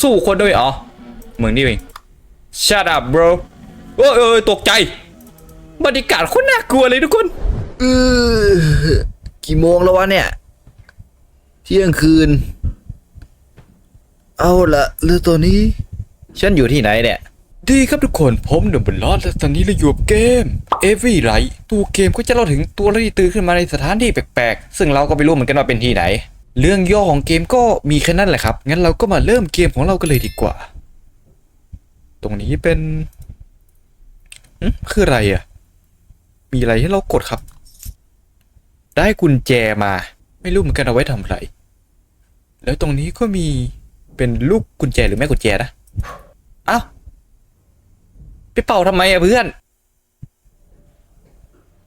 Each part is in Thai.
สู้คนด้วยเหรอเมืองนี่เอง shut up bro โอ้ยเอ้ยตกใจบรรยากาศโคตรน่ากลัวเลยทุกคนเออกี่โมงแล้ววะเนี่ย เที่ยงคืน เอาละเรือตัวนี้ ฉันอยู่ที่ไหนเนี่ยดีครับทุกคนผมหนุ่มบนลอดและตอนนี้เราอยู่กับเกม Every Light ตัวเกมก็จะเล่าถึงตัวละที่ตื่นขึ้นมาในสถานที่แปลกๆ ซึ่งเราก็ไม่รู้เหมือนกันว่าเป็นที่ไหน เรื่องย่อของเกมก็มีแค่นั้นแหละครับ งั้นเราก็มาเริ่มเกมของเรากันเลยดีกว่า ตรงนี้เป็นคืออะไรอะ มีอะไรให้เรากดครับ ได้กุญแจมา ไม่รู้เหมือนกันเอาไว้ทำอะไรแล้วตรงนี้ก็มีเป็นลูกกุญแจหรือแม่กุญแจนะเอ้าไปเป่าทำไมอะเพื่อน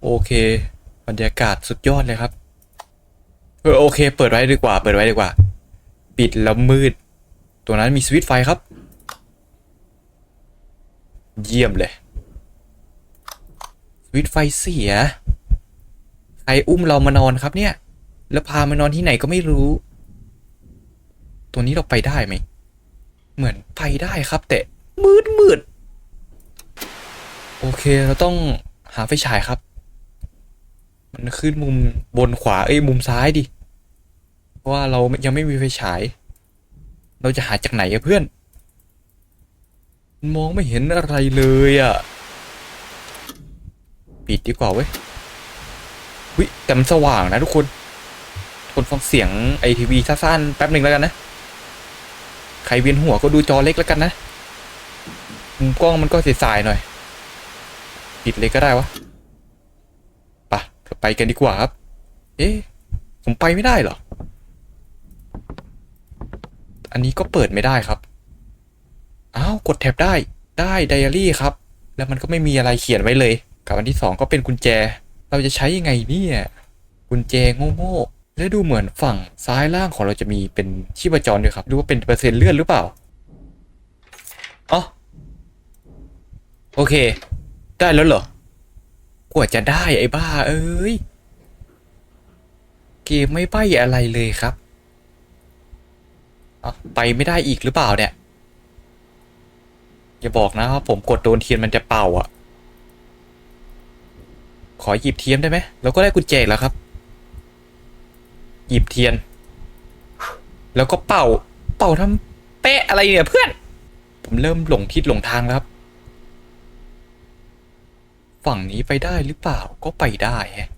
โอเค บรรยากาศสุดยอดเลยครับ เออโอเค เปิดไว้ดีกว่า เปิดไว้ดีกว่า ปิดแล้วมืด ตัวนั้นมีสวิตไฟครับ เยี่ยมเลย สวิตไฟเสีย ใครอุ้มเรามานอนครับเนี่ย แล้วพามานอนที่ไหนก็ไม่รู้ ตัวนี้เราไปได้ไหม เหมือนไปได้ครับแต่มืดมืด โอเค เราต้องหาไฟฉายครับ มันขึ้นมุมบนขวาเอ้ยมุมซ้ายดิ เพราะว่าเรายังไม่มีไฟฉาย เราจะหาจากไหนอะเพื่อน มองไม่เห็นอะไรเลยอะปิดดีกว่าเว้ยวิแต่มันสว่างนะทุกคนทนฟังเสียงไอทีวีสั้นๆแป๊บหนึ่งแล้วกันนะ ใครเวียนหัวก็ดูจอเล็กแล้วกันนะมุมกล้องมันก็เสียสายหน่อย ปิดเลยก็ได้วะ ไปกันดีกว่าครับ เอ๊ะ ผมไปไม่ได้เหรอ อันนี้ก็เปิดไม่ได้ครับ อ้าว กดแท็บได้ ได้ไดอารี่ครับ แล้วมันก็ไม่มีอะไรเขียนไว้เลย กับอันที่สองก็เป็นกุญแจ เราจะใช้ยังไงเนี่ย กุญแจโง่ๆ และดูเหมือนฝั่งซ้ายล่างของเราจะมีเป็นชีพจรด้วยครับหรือว่าเป็นเปอร์เซ็นต์เลือดหรือเปล่า อ๋อ โอเค ได้แล้วเหรอ กว่าจะได้ไอ้บ้า เอ้ย เกมไม่ใบอะไรเลยครับเอาไปไม่ได้อีกหรือเปล่าเนี่ย อย่าบอกนะว่าผมกดโดนเทียนมันจะเป่าอะ ขอหยิบเทียมได้ไหมเราก็ได้กุญแจแล้วครับ หยิบเทียน แล้วก็เป่า เป่าทำเป๊ะอะไรเนี่ยเพื่อน ผมเริ่มหลงทิศหลงทางแล้วครับ ฝั่งนี้ไปได้หรือเปล่าก็ไปได้แฮะ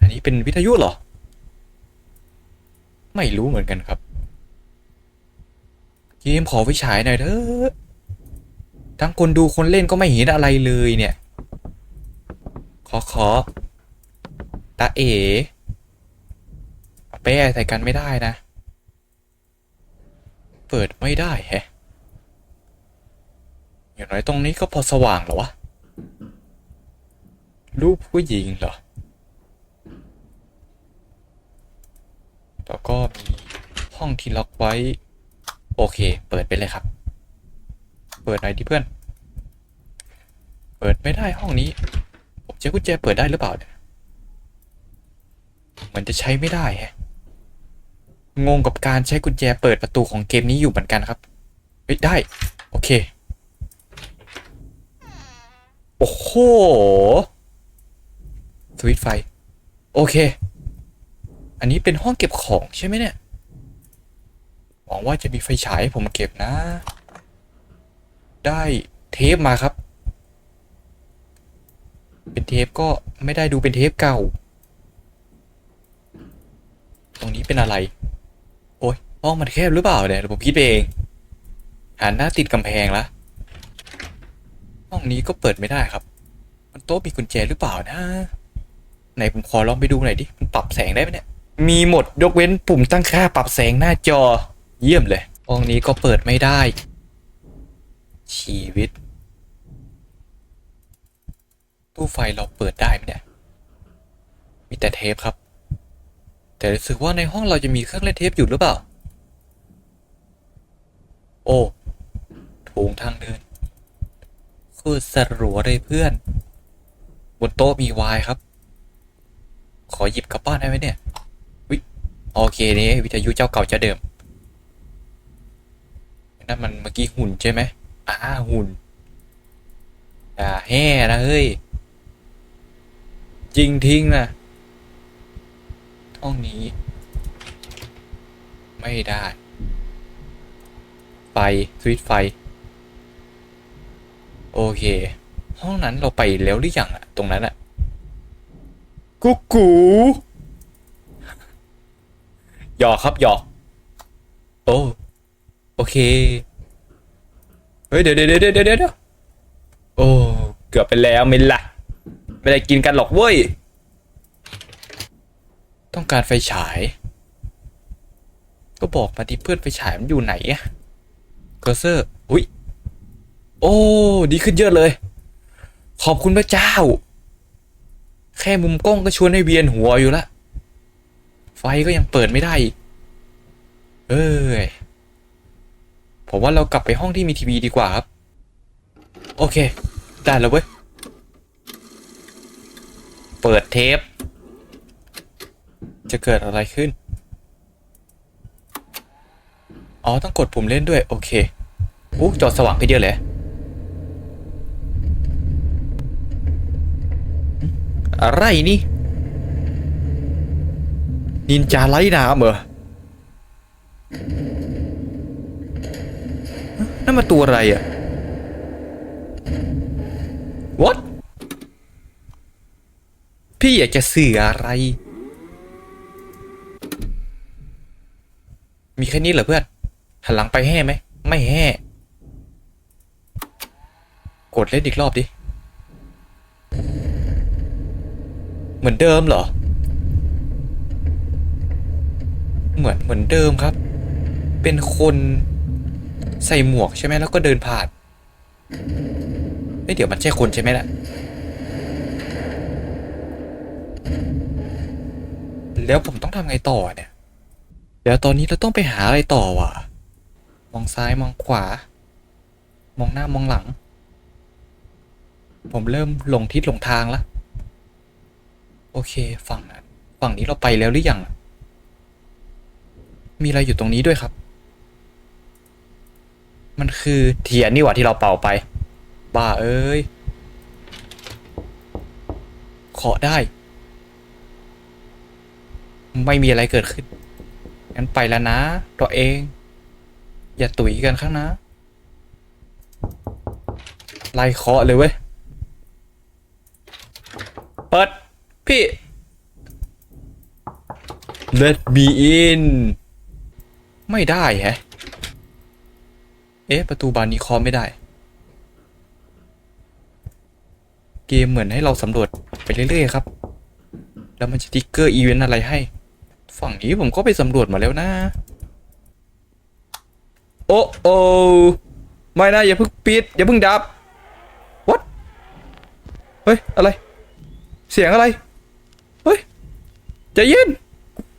อันนี้เป็นวิทยุเหรอ ไม่รู้เหมือนกันครับ เกมขอไฟฉายหน่อยเถอะทั้งคนดูคนเล่นก็ไม่เห็นอะไรเลยเนี่ย ขอขอตาเอเป้ใส่กันไม่ได้นะ เปิดไม่ได้แฮะอย่างน้อยตรงนี้ก็พอสว่างเหรอวะ รูปผู้หญิงเหรอ แล้วก็มีห้องที่ล็อกไว้ โอเค เปิดไปเลยครับ เปิดหน่อยดิเพื่อน เปิดไม่ได้ห้องนี้ ผมใช้กุญแจเปิดได้หรือเปล่าเนี่ยเหมันจะใช้ไม่ได้ฮะงงกับการใช้กุญแจเปิดประตูของเกมนี้อยู่เหมือนกันครับเฮ้ยได้ โอเค โอ้โห สวิตไฟ โอเค อันนี้เป็นห้องเก็บของใช่ไหมเนี่ยหวังว่าจะมีไฟฉายให้ผมเก็บนะ ได้เทปมาครับ เป็นเทปก็ไม่ได้ดูเป็นเทปเก่า ตรงนี้เป็นอะไร โอ้ยห้องมันแคบหรือเปล่าเนี่ยผมคิดเองหันหน้าติดกำแพงละห้องนี้ก็เปิดไม่ได้ครับ มันโต๊ะมีกุญแจหรือเปล่านะ ไหนผมขอลองไปดูหน่อยดิมันปรับแสงได้ไหมเนี่ย มีหมดยกเว้นปุ่มตั้งค่าปรับแสงหน้าจอ เยี่ยมเลยห้องนี้ก็เปิดไม่ได้ ชีวิต ตู้ไฟเราเปิดได้ไหมเนี่ย มีแต่เทปครับ แต่รู้สึกว่าในห้องเราจะมีเครื่องเล่นเทปอยู่หรือเปล่า โอ้โถงทางเดินคตรสรัวเลยเพื่อน บนโต๊ะมีไวน์ครับ ขอหยิบกลับบ้านได้ไหมเนี่ยวิโอเคนี่วิทยุเจ้าเก่าเจ้าเดิมนั่นมันเมื่อกี้หุ่นใช่ไหมอ่าหุ่นอย่าแห่นะเฮ้ย จริงทิ้งนะห้องนี้ ไม่ได้ ไฟสวิตไฟ โอเค ห้องนั้นเราไปแล้วหรือยังอะตรงนั้นอะ กุ๊กกูหยอกครับหยอก โอ้ โอเค เฮ้ย เดี๋ยวเดี๋ยวเดี๋ยวเดี๋ยวเดี๋ยวโอ้ เกือบไปแล้วไม่ละไม่ได้กินกันหรอกเว้ย ต้องการไฟฉาย ก็บอกมาดิเพื่อนไฟฉายมันอยู่ไหนอะเคอร์เซอร์ อุ้ย โอ้ ดีขึ้นเยอะเลย ขอบคุณพระเจ้า แค่มุมกล้องก็ชวนให้เวียนหัวอยู่ละ ไฟก็ยังเปิดไม่ได้อีก เอ้ย ผมว่าเรากลับไปห้องที่มีทีวีดีกว่าครับ โอเค ได้แล้วเว้ย เปิดเทป จะเกิดอะไรขึ้น อ๋อ ต้องกดปุ่มเล่นด้วย โอเคอู้จอสว่างไปเดียวเลย อะไรนี่ นินจาไล่น้ำเหรอนั่นมาตัวอะไรอะ what พี่อยากจะสื่ออะไร มีแค่นี้เหรอเพื่อนหันหลังไปแห่ไหม ไม่แห่กดเล่นอีกรอบดิ เหมือนเดิมเหรอ เหมือนเหมือนเดิมครับ เป็นคนใส่หมวกใช่ไหมแล้วก็เดินผ่านเฮ้ยเดี๋ยวมันใช่คนใช่ไหมล่ะแล้วผมต้องทำไงต่อเนี่ย เดี๋ยวตอนนี้เราต้องไปหาอะไรต่อวะ มองซ้ายมองขวา มองหน้ามองหลัง ผมเริ่มหลงทิศหลงทางแล้ว โอเค ฝั่งนั้นฝั่งนี้เราไปแล้วหรือยัง มีอะไรอยู่ตรงนี้ด้วยครับ มันคือเทียนนี่หว่าที่เราเป่าไป บ้าเอ้ยขอได้ ไม่มีอะไรเกิดขึ้น งั้นไปแล้วนะ ตัวเอง อย่าตุ๋ยกันข้างนะไล่เคาะเลยเว้ย เปิด พี่ Let me in ไม่ได้แฮะ เอ๊ะ ประตูบานนี้เคาะไม่ได้ เกมเหมือนให้เราสำรวจไปเรื่อยๆครับ แล้วมันจะติ๊กเกอร์อีเวนต์อะไรให้ ฝั่งนี้ผมก็ไปสำรวจมาแล้วนะ โอ้โอไม่นะ อย่าเพิ่งปิด อย่าเพิ่งดับ what เฮ้ย อะไร เสียงอะไร เฮ้ยใจเย็น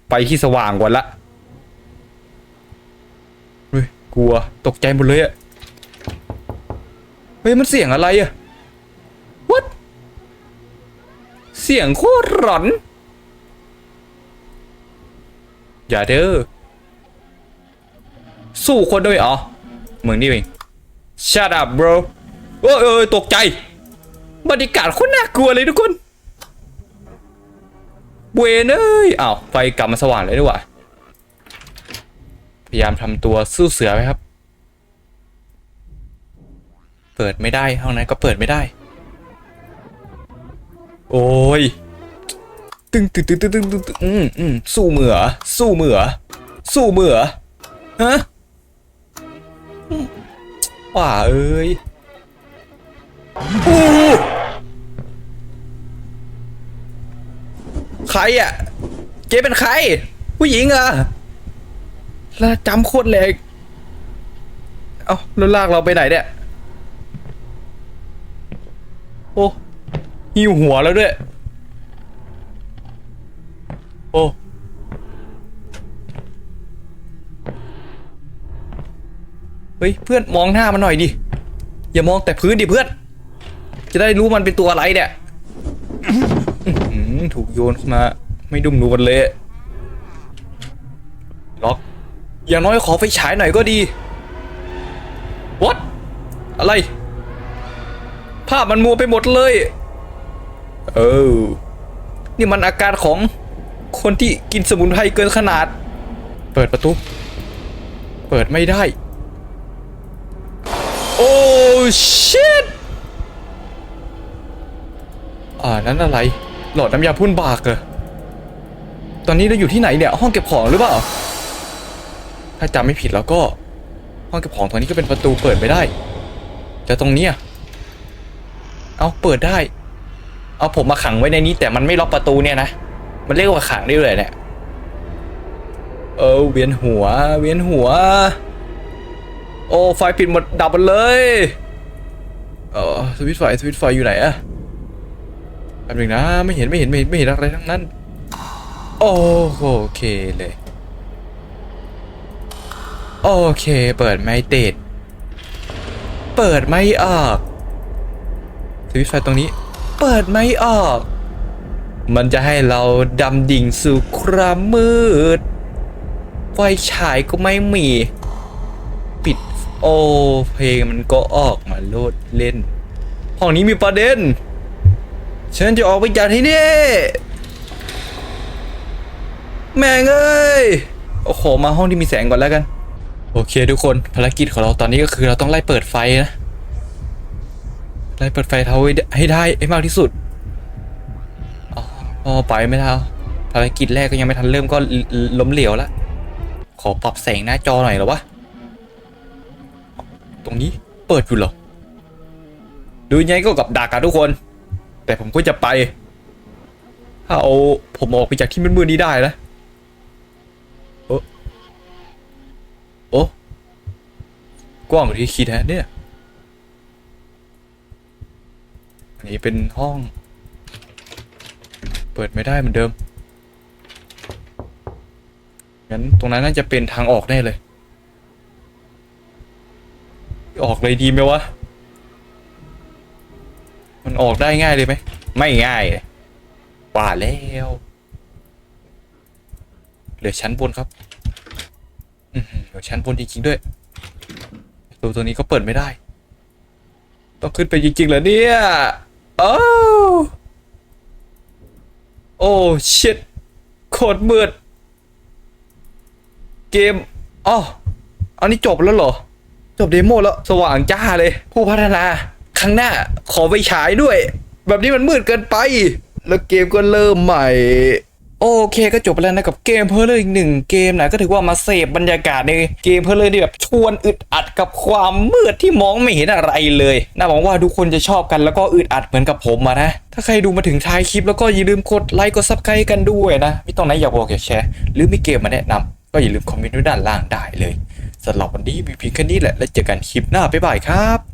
ไปที่สว่างก่อนละเฮ้ยกลัวตกใจหมดเลยอะเฮ้ยมันเสียงอะไรอะ what เสียงโคตรหลอน อย่าเด้อ สู้คนด้วยเหรอเหมือนนี่เอง shut up bro โอ้ยเอ้ยตกใจ บรรยากาศโคตรน่ากลัวเลยทุกคน เวนเอ้ยอ้าวไฟกลับมาสว่างเลยดีกว่าพยายามทำตัวสู้เสือไว้ครับ เปิดไม่ได้ห้องนั้นก็เปิดไม่ได้ โอ้ยตึงตึงตึงตึงตึงตึงตึงอืมอืมสู้เหรอสู้เหรอสู้เหรอฮะว่าเอ้ยอู้ ใครอะ เจ๊เป็นใคร ผู้หญิงเหรอแล้วจำโคตรแรงเอ้าแล้วลากเราไปไหนเนี่ย โอ้หิวหัวแล้วด้วย โอ้เฮ้ยเพื่อนมองหน้ามันหน่อยดิ อย่ามองแต่พื้นดิเพื่อน จะได้รู้มันเป็นตัวอะไรเนี่ยอื้อหือ ถูกโยนเข้ามา ไม่ดุมนวลเลยล็อก อย่างน้อยขอไฟฉายหน่อยก็ดี what อะไร ภาพมันมัวไปหมดเลย เออ นี่มันอาการของคนที่กินสมุนไพรเกินขนาด เปิดประตู เปิดไม่ได้ โอ้ชิตอ่า นั้นอะไร หลอดน้ำยาพ่นบากเหรอตอนนี้เราอยู่ที่ไหนเนี่ยห้องเก็บของหรือเปล่า ถ้าจำไม่ผิดแล้วก็ ห้องเก็บของตรงนี้ก็เป็นประตูเปิดไม่ได้แต่ตรงเนี้ยเอาเปิดได้ เอาผมมาขังไว้ในนี้ แต่มันไม่ล็อกประตูเนี่ยนะมันเรียกว่าขังได้เลยเนี่ยเออเวียนหัว เวียนหัว โอ้ไฟปิดหมดดับหมดเลยเออสวิตช์ไฟสวิตช์ไฟอยู่ไหนอะ แป๊บนึงนะไม่เห็นไม่เห็นไม่เห็นไม่เห็นอะไรทั้งนั้นโอโอเคเลย โอเค เปิดไม่ติด เปิดไม่ออกสวิตช์ไฟตรงนี้ เปิดไม่ออก มันจะให้เราดำดิ่งสู่ความมืด ไฟฉายก็ไม่มี ปิดโอเพลงมันก็ออกมาโลดเล่น ห้องนี้มีประเด็น ฉันจะออกไปจากที่นี่ แม่งเอ้ย โอ้โห มาห้องที่มีแสงก่อนแล้วกัน โอเคทุกคน ภารกิจของเราตอนนี้ก็คือเราต้องไล่เปิดไฟนะ ไล่เปิดไฟเท่าให้ได้ให้มากที่สุดอ๋อไปไม่ได้เอาภารกิจแรกก็ยังไม่ทันเริ่มก็ล้มเหลวแล้วขอปรับแสงหน้าจอหน่อยหรอวะ ตรงนี้เปิดอยู่เหรอ ดูยังไงก็กับดักอะทุกคน แต่ผมก็จะไป ถ้าเอาผมออกไปจากที่มืดๆนี้ได้นะโอ้โอ้กว้างกว่าที่คิดฮะเนี่ยอันนี้เป็นห้อง เปิดไม่ได้เหมือนเดิมงั้นตรงนั้นน่าจะเป็นทางออกแน่เลย ออกเลยดีไหมวะ มันออกได้ง่ายเลยไหม ไม่ง่ายเลยว่าแล้วเหลือชั้นบนครับอือหือเหลือชั้นบนจริงๆด้วยประตัวตัวนี้ก็เปิดไม่ได้ ต้องขึ้นไปจริงๆเหรอเนี่ยโอ้โอ้ชิตโคตรมืด เกมอ๋ออันนี้จบแล้วเหรอ จบเดโมแล้ว สว่างจ้าเลย ผู้พัฒนา ครั้งหน้าขอไปฉายด้วย แบบนี้มันมืดเกินไป แล้วเกมก็เริ่มใหม่ โอเคก็จบไปแล้วนะกับเกมเพลเลอร์อีกหนึ่งเกมนะก็ถือว่ามาเสพบรรยากาศในเกมเพลเลอร์ที่แบบชวนอึดอัดกับความมืดที่มองไม่เห็นอะไรเลยน่าหวังว่าทุกคนจะชอบกันแล้วก็อึดอัดเหมือนกับผมอะนะถ้าใครดูมาถึงท้ายคลิปแล้วก็อย่าลืมกดไลค์กดซับสไครต์กันด้วยนะไม่ต้องไหนอยากบอกอยากแชร์หรือมีเกมมาแนะนำก็อย่าลืมคอมเมนต์ไว้ด้านล่างได้เลยสำหรับวันนี้มีเพียงแค่นี้แหละแล้วเจอกันคลิปหน้าบ๊ายบายครับ